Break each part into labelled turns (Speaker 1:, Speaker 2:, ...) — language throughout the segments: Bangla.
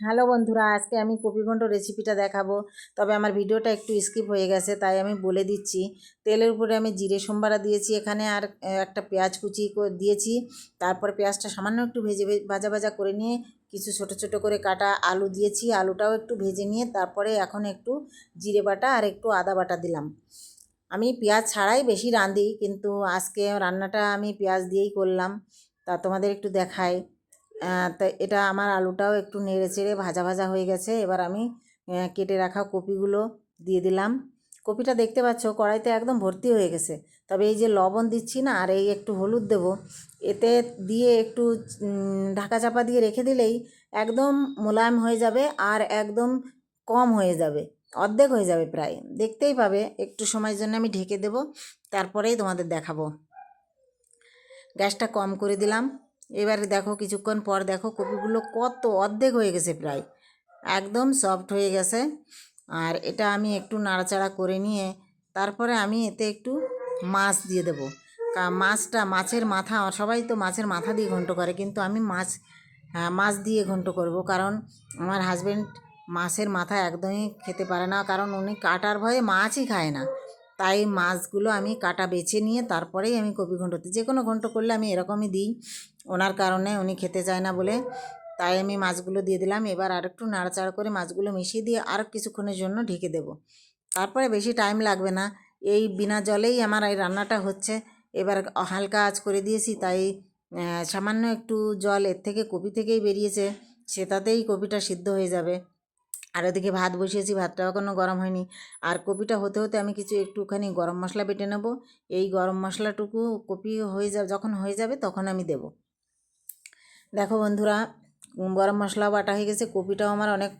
Speaker 1: হ্যালো বন্ধুরা আজকে আমি কপিঘণ্ট রেসিপিটা দেখাবো। তবে আমার ভিডিওটা একটু স্কিপ হয়ে গেছে তাই আমি বলে দিচ্ছি। তেলের উপরে আমি জিরে সোমবারা দিয়েছি এখানে আর একটা পেঁয়াজ কুচি দিয়েছি। তারপর পেঁয়াজটা সামান্য একটু ভেজে ভাজা ভাজা করে নিয়ে কিছু ছোট ছোট করে কাটা আলু দিয়েছি। আলুটাও একটু ভেজে নিয়ে তারপরে এখন একটু জিরে বাটা আর একটু আদা বাটা দিলাম। আমি পেঁয়াজ ছাড়াই বেশি রাঁধি কিন্তু আজকে রান্নাটা আমি পেঁয়াজ দিয়েই করলাম। তা তোমাদের একটু আহ, তা এটা আমার আলুটাও একটু নেড়ে চেড়ে ভাজা ভাজা হয়ে গেছে। এবার আমি কেটে রাখা কপিগুলো দিয়ে দিলাম। কপিটা দেখতে পাচ্ছ, কড়াইতে একদম ভর্তি হয়ে গেছে। তবে এই যে লবণ দিচ্ছি না, আর এই একটু হলুদ দেব, এতে দিয়ে একটু ঢাকা চাপা দিয়ে রেখে দিলেই একদম মোলায়েম হয়ে যাবে আর একদম কম হয়ে যাবে, অর্ধেক হয়ে যাবে প্রায়। দেখতেই পাবে, একটু সময়ের জন্য আমি ঢেকে দেব, তারপরেই তোমাদের দেখাবো। গ্যাসটা কম করে দিলাম। এবারে দেখো কিছুক্ষণ পর দেখো কপিগুলো কত অর্ধেক হয়ে গেছে প্রায়। একদম সফট হয়ে গেছে। আর এটা আমি একটু নাড়াচাড়া করে নিয়ে তারপরে আমি এতে একটু মাছ দিয়ে দেবো। মাছটা মাছের মাথা সবাই তো মাছের মাথা দিয়ে ঘন্ট করে কিন্তু আমি মাছ হ্যাঁ, মাছ দিয়ে ঘন্ট করব কারণ আমার হাজব্যান্ড মাছের মাথা একদমই খেতে পারে না কারণ উনি কাটার ভয়ে মাছই খায় না। তাই মাছগুলো আমি কাটা বেছে নিয়ে তারপরেই আমি কপি ঘন্টতে। যে কোনো ঘন্ট করলে আমি এরকমই দিই। ওনার কারণে উনি খেতে চায় না বলে। তাই আমি মাছগুলো দিয়ে দিলাম। এবার আর একটু নাড়াচাড়া করে মাছগুলো মিশিয়ে দিয়ে আর কিছুক্ষণের জন্য ঢেকে দেব। তারপরে বেশি টাইম লাগবে না। এই বিনা জলেই আমার এই রান্নাটা হচ্ছে। এবার হালকা আঁচ করে দিয়েছি। তাই সামান্য একটু জল এর থেকে কপি থেকেই বেরিয়েছে। সেটাতেই কপিটা সিদ্ধ হয়ে যাবে। আর ওদিকে ভাত বসিয়েছি ভাতটা এখনও গরম হয়নি। আর কপিটা হতে হতে আমি কিছু একটুখানি গরম মশলা বেটে নেব। এই গরম মশলাটুকু কপি হয়ে যাবে যখন হয়ে যাবে তখন আমি দেব। দেখো বন্ধুরা গরম মশলা বাটা হয়ে গেছে, কপিটাও আমার অনেক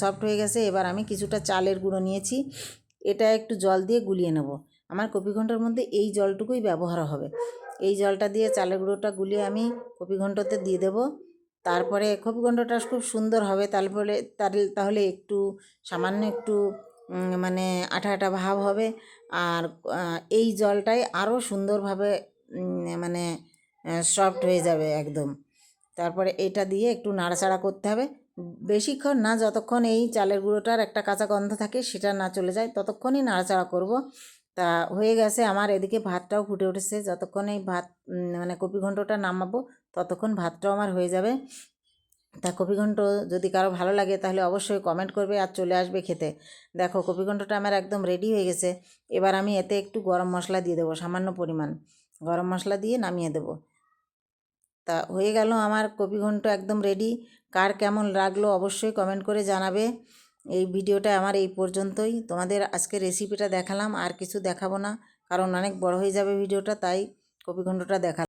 Speaker 1: সফট হয়ে গেছে। এবার আমি কিছুটা চালের গুঁড়ো নিয়েছি। এটা একটু জল দিয়ে গুলিয়ে নেব। আমার কপি ঘণ্টার মধ্যে এই জলটুকুই ব্যবহার হবে। এই জলটা দিয়ে চালের গুঁড়োটা গুলিয়ে আমি কপি ঘন্টতে দিয়ে দেব। তারপরে ঘন্টটা খুব সুন্দর হবে তারপরে তার- তাহলে একটু সামান্য একটু মানে আঠা আঠা ভাব হবে। আর এই জলটাই আরও সুন্দরভাবে মানে সফট হয়ে যাবে একদম। তারপরে এটা দিয়ে একটু নাড়াচাড়া করতে হবে। বেশিক্ষণ না, যতক্ষণ এই চালের গুঁড়োটার একটা কাঁচা গন্ধ থাকে, সেটা না চলে যায়, ততক্ষণই নাড়াচাড়া করব। তা হয়ে গেছে। আমার এদিকে ভাতটাও ফুটে উঠেছে। যতক্ষণ এই ভাত মানে কপি ঘন্টটা নামাবো, ততক্ষণ ভাতটাও আমার হয়ে যাবে। তা কপি ঘন্ট যদি কারও ভালো লাগে, তাহলে অবশ্যই কমেন্ট করবে আর চলে আসবে খেতে। দেখো, কপি ঘন্টটা আমার একদম রেডি হয়ে গেছে। এবার আমি এতে একটু গরম মশলা দিয়ে দেবো, সামান্য পরিমাণ। গরম মশলা দিয়ে নামিয়ে দেবো। তা হয়ে গেল আমার কপি ঘন্ট একদম রেডি কার কেমন লাগল অবশ্যই কমেন্ট করে জানাবে। এই ভিডিওটা আমার এই পর্যন্তই। তোমাদের আজকে রেসিপিটা দেখালাম, আর কিছু দেখাবো না, কারণ অনেক বড় হয়ে যাবে ভিডিওটা, তাই কপিঘণ্টটা দেখা